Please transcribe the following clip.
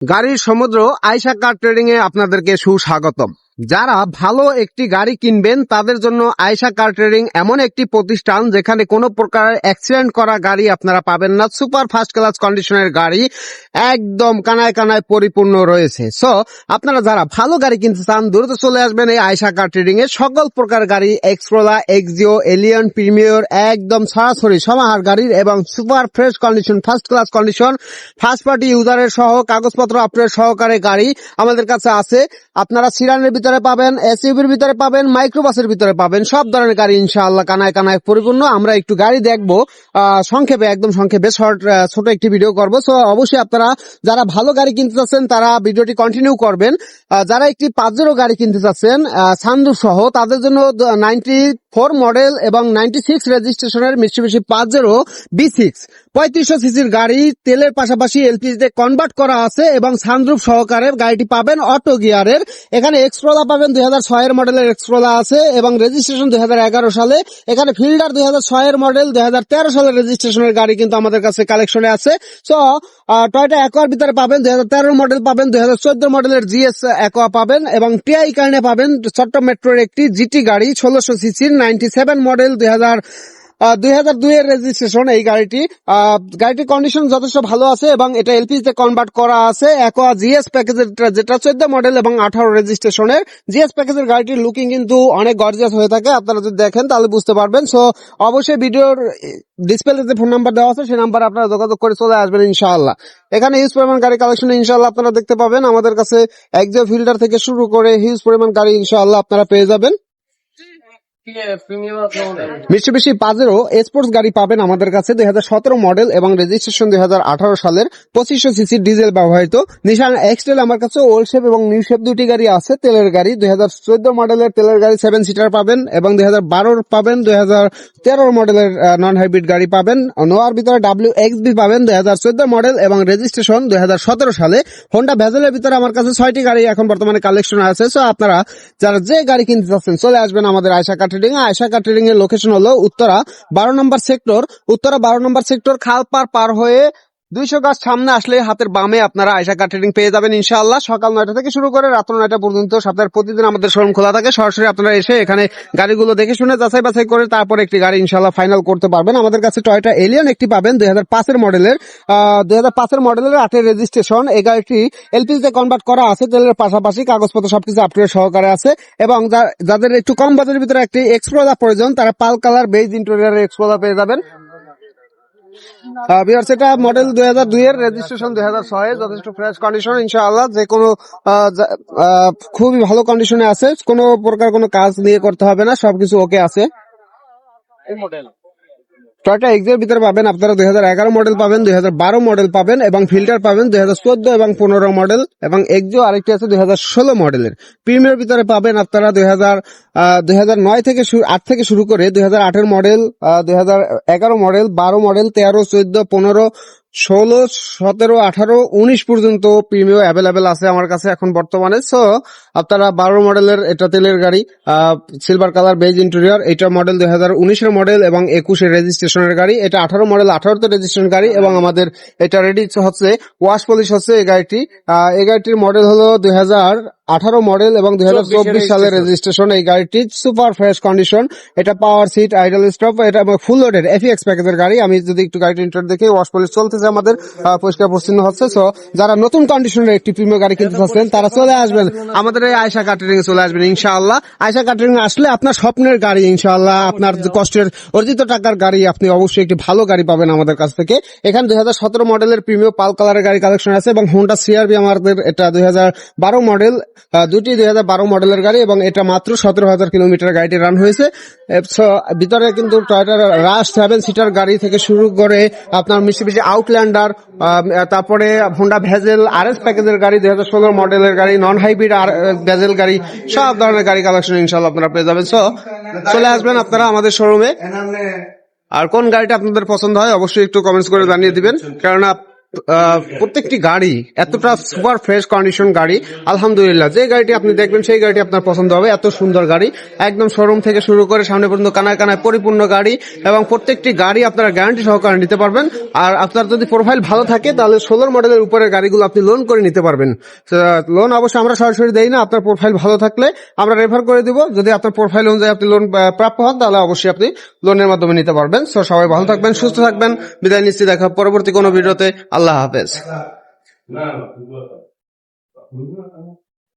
গাড়ির সমুদ্র আইসা কার ট্রেডিং এ আপনাদেরকে সুস্বাগতম। যারা ভালো একটি গাড়ি কিনবেন, তাদের জন্য আয়শা কার ট্রেডিং এমন একটি প্রতিষ্ঠান যেখানে কোনো প্রকার অ্যাক্সিডেন্ট করা গাড়ি আপনারা পাবেন না। সুপার ফার্স্ট ক্লাস কন্ডিশনের গাড়ি একদম কানায় কানায় পরিপূর্ণ রয়েছে। সো আপনারা যারা ভালো গাড়ি কিনতে চান, দ্রুত চলে আসবেন এই আয়শা কার এ। সকল প্রকার গাড়ি এক্সপ্রোলা এক্সিও এলিয়ন প্রিমিয়র একদম সরাসরি সমাহার গাড়ির এবং super fresh condition first class condition first party ইউজারের সহ, কাগজপত্র আপনার সহকারে গাড়ি আমাদের কাছে আছে। আপনারা সিরানের ভিতরে পাবেন, এসইউভির ভিতরে পাবেন, মাইক্রোবাসের ভিতরে পাবেন, সব ধরনের গাড়ি ইনশাআল্লাহ কানায় কানায় পরিপূর্ণ। আমরা একটু গাড়ি দেখব সংক্ষেপে, একদম সংক্ষেপে, শর্ট ছোট একটি ভিডিও করব। সো অবশ্যই আপনারা যারা ভালো গাড়ি কিনতে চাচ্ছেন, তারা ভিডিওটি কন্টিনিউ করবেন। যারা একটি পাঁচজনও গাড়ি কিনতে চাচ্ছেন সান্দু সহ, তাদের জন্য নাইনটি ফোর মডেল এবং নাইনটি সিক্স রেজিস্ট্রেশনের মিষ্টি পাঁচ জিরো বি সিক্স। পঁয়ত্রিশশো সিসির গাড়ি, তেলের পাশাপাশি এলপিজিতে কনভার্ট করা আছে এবং সানরুফ সহকারে গাড়িটি পাবেন অটো গিয়ারের এখানে এক্সপ্রোলা পাবেন দুই হাজার ছয়ের মডেলের এক্সপ্রোলা আছে এবং রেজিস্ট্রেশন দুই হাজার এগারো সালে। এখানে ফিল্ডার দুই হাজার ছয়ের মডেল, দুই হাজার তেরো সালের রেজিস্ট্রেশনের গাড়ি কিন্তু আমাদের কাছে কালেকশনে আছে। সো টয়টা একোয়ার ভিতরে পাবেন, দুই হাজার তেরো মডেল পাবেন, দুই হাজার চোদ্দ মডেলের জিএস একোয়া পাবেন এবং টিআই কারণে পাবেন ছোট্ট মেট্রোর একটি জিটি গাড়ি, ষোলোশো সিসির নাইনটি সেভেন মডেল দুই হাজার দুই হাজার দুই এর রেজিস্ট্রেশন এই গাড়িটি। গাড়িটির কন্ডিশন যথেষ্ট ভালো আছে এবং এটা এলপিজি তে কনভার্ট করা আছে। একোয়া জিএস প্যাকেজের যেটা চোদ্দ মডেল এবং আঠারো রেজিস্ট্রেশনের জিএস প্যাকেজের গাড়িটির লুকিং কিন্তু অনেক গর্জিয়াস হয়ে থাকে। আপনারা যদি দেখেন তাহলে বুঝতে পারবেন। সো অবশ্যই ভিডিওর ডিসপ্লেতে যে ফোন নাম্বার দেওয়া আছে, সেই নাম্বার আপনারা যোগাযোগ করে চলে আসবেন ইনশাআল্লাহ। এখানে হিউজ পরিমাণ গাড়ি কালেকশন ইনশাআল্লাহ আপনারা দেখতে পাবেন। আমাদের কাছে একজো ফিল্টার থেকে শুরু করে হিউজ পরিমাণ গাড়ি ইনশাআল্লাহ আপনারা পেয়ে যাবেন। বেশি বেশি পাজেরও স্পোর্টস গাড়ি পাবেন আমাদের কাছে দুই হাজার সতেরো মডেল এবং রেজিস্ট্রেশন দুই আঠারো সালের পঁচিশশো সিসি ডিজেল ব্যবহৃত। নিশান এক্সটেল আমার কাছে ওল্ড শেপ এবং নিউ শেপ দুটি গাড়ি আছে। তেলের গাড়ি দুই হাজার চোদ্দ মডেলের তেলের গাড়ি সেভেন সিটার পাবেন এবং দুই পাবেন, দুই হাজার তেরো মডেলের নন হাইব্রিড গাড়ি পাবেন। নোয়ার ভিতরে ডাব্লিউ এক্স বি পাবেন দুই হাজার চোদ্দ মডেল এবং রেজিস্ট্রেশন দুই হাজার সতেরো সালে। হোন্ডা ভেজেলের ভিতরে আমার কাছে ছয়টি গাড়ি এখন বর্তমানে কালেকশন আছে। সো আপনারা যারা যে গাড়ি কিনতে চাচ্ছেন, চলে আসবেন আমাদের আয়সা এ আয়সা কার এর লোকেশন হলো উত্তরা, বারো নম্বর সেক্টর উত্তরা বারো নম্বর সেক্টর খাল পার পার হয়ে দুইশো গাছ সামনে আসলে হাতের বামে আপনারা আয়সা কার ট্রেডিং পেয়ে যাবেন ইনশাআল্লাহ। সকাল নয়টা থেকে শুরু করে রাত নয়টা পর্যন্ত সপ্তাহের প্রতিদিন আমাদের শোরুম খোলা থাকে। সরাসরি আপনারা এসে এখানে গাড়িগুলো দেখে শুনে যাচাই বাছাই করে তারপর একটি গাড়ি ইনশাআল্লাহ ফাইনাল করতে পারবেন। আমাদের কাছে টয়টা এলিয়ন একটি পাবেন দুই হাজার পাঁচের মডেলের। দুই হাজার পাঁচের মডেলের আটের রেজিস্ট্রেশন এই গাড়িটি এলপিজিতে কনভার্ট করা আছে, তেলের পাশাপাশি কাগজপত্র সবকিছু আপডেট সহকারে আছে এবং যাদের একটু কম বাজারের ভিতরে একটি এক্সপ্লোরা প্রয়োজন, তারা pearl colour beige interior Explorer পেয়ে যাবেন। বিয়ার সেটা মডেল দুই হাজার দুই এর রেজিস্ট্রেশন দুই হাজার ছয় যথেষ্ট ফ্রেশ কন্ডিশন ইনশাআল্লাহ। যে কোনো খুবই ভালো কন্ডিশনে আছে। কোনো প্রকার কোনো কাজ নিয়ে করতে হবে না, সবকিছু ওকে আছে। টয়টা এক্সের ভিতরে পাবেন আপনারা দুই হাজার এগারো মডেল পাবেন, দুই হাজার বারো মডেল পাবেন এবং ফিল্টার পাবেন দুই হাজার চোদ্দ এবং পনেরো মডেল এবং এক্সো আরেকটি আছে দুই হাজার ষোলো মডেলের প্রিমিয়ার ভিতরে পাবেন আপনারা দুই হাজার নয় থেকে আট থেকে শুরু করে দুই মডেল দুই হাজার এগারো মডেল বারো মডেল তেরো, চোদ্দ, পনেরো ষোলো, সতেরো, আঠারো, উনিশ পর্যন্ত প্রিমিয়াম অ্যাভেলেবেল আছে আমার কাছে এখন বর্তমানে। সো আপনারা বারো মডেলের, এটা তেলের গাড়ি সিলভার কালার বেজ ইন্টেরিয়র এটা মডেল দুই হাজার উনিশের মডেল এবং একুশের রেজিস্ট্রেশনের গাড়ি। এটা আঠারো মডেল আঠারোতে রেজিস্ট্রেশন গাড়ি এবং আমাদের এটা রেডি হচ্ছে ওয়াশ পলিশ হচ্ছে এই গাড়িটি। এই গাড়িটির মডেল হলো দুই হাজার আঠারো মডেল এবং দুই হাজার চব্বিশ সালের রেজিস্ট্রেশন এই গাড়িটি সুপার ফ্রেশ কন্ডিশন এটা পাওয়ার সিট আইডল স্টপ এটা ফুল লোডের এফিএক্স প্যাকেজের গাড়ি। আমি যদি একটু গাড়িটি ইন্টার দেখি ওয়াশ পলিশ চলতেছে আমাদের পরিষ্কার পরিচ্ছন্ন হচ্ছে। সো যারা নতুন কন্ডিশনের একটি প্রিমিয়াম গাড়ি কিনতে চাচ্ছেন তারা চলে আসবেন। আমাদের এই আয়সা কাটারিং এ চলে আসবেন ইনশাআল্লাহ। আয়সা কাটারিং আসলে আপনার স্বপ্নের গাড়ি ইনশাআল্লাহ। আপনার কষ্টের অর্জিত টাকার গাড়ি আপনি অবশ্যই একটি ভালো গাড়ি পাবেন আমাদের কাছ থেকে। এখানে দুই হাজার সতেরো মডেলের প্রিমিয়াম পাল কালারের গাড়ি কালেকশন আছে এবং হোন্ডা সিআরবি আমাদের এটা দুই হাজার বারো মডেল। দুটি দুই হাজার বারো মডেলের গাড়ি এবং এটা মাত্র সতেরো হাজার কিলোমিটার গাড়িটি রান হয়েছে। ভিতরে কিন্তু টয়টার রাশ সেভেন সিটার গাড়ি থেকে শুরু করে আপনার মিশি মিশি আউটল্যান্ডার তারপরে হোন্ডা ভেজেল আর এস প্যাকেজের গাড়ি, দুই হাজার ষোলো মডেলের গাড়ি নন হাইব্রিড আর ভেজেল গাড়ি, সব ধরনের গাড়ি কালেকশন ইনশাল্লাহ আপনারা পেয়ে যাবেন। সো চলে আসবেন আপনারা আমাদের শোরুমে আর কোন গাড়িটা আপনাদের পছন্দ হয় অবশ্যই একটু কমেন্টস করে জানিয়ে দিবেন, কেননা প্রত্যেকটি গাড়ি এতটা সুপার ফ্রেশ কন্ডিশন গাড়ি। আলহামদুলিল্লাহ, যে গাড়িটি আপনি দেখবেন, সেই গাড়িটি আপনার পছন্দ হবে। এত সুন্দর গাড়ি। একদম শোরুম থেকে শুরু করে সামনে পর্যন্ত কানায় কানায় পরিপূর্ণ গাড়ি এবং প্রত্যেকটি গাড়ি আপনারা গ্যারান্টি সহকারে নিতে পারবেন। আর আপনার যদি প্রোফাইল ভালো থাকে, তাহলে ষোলোর মডেলের উপরের গাড়িগুলো আপনি লোন করে নিতে পারবেন। লোন অবশ্যই আমরা সরাসরি দেই না। আপনার প্রোফাইল ভালো থাকলে আমরা রেফার করে দিব। যদি আপনার প্রোফাইল অনুযায়ী আপনি লোন প্রাপ্য হন, তাহলে অবশ্যই আপনি লোনের মাধ্যমে নিতে পারবেন। সবাই ভালো থাকবেন, সুস্থ থাকবেন। বিদায় নিশ্চিত দেখা পরবর্তী কোনো ভিডিওতে। আল্লাহ হাফেজ। না না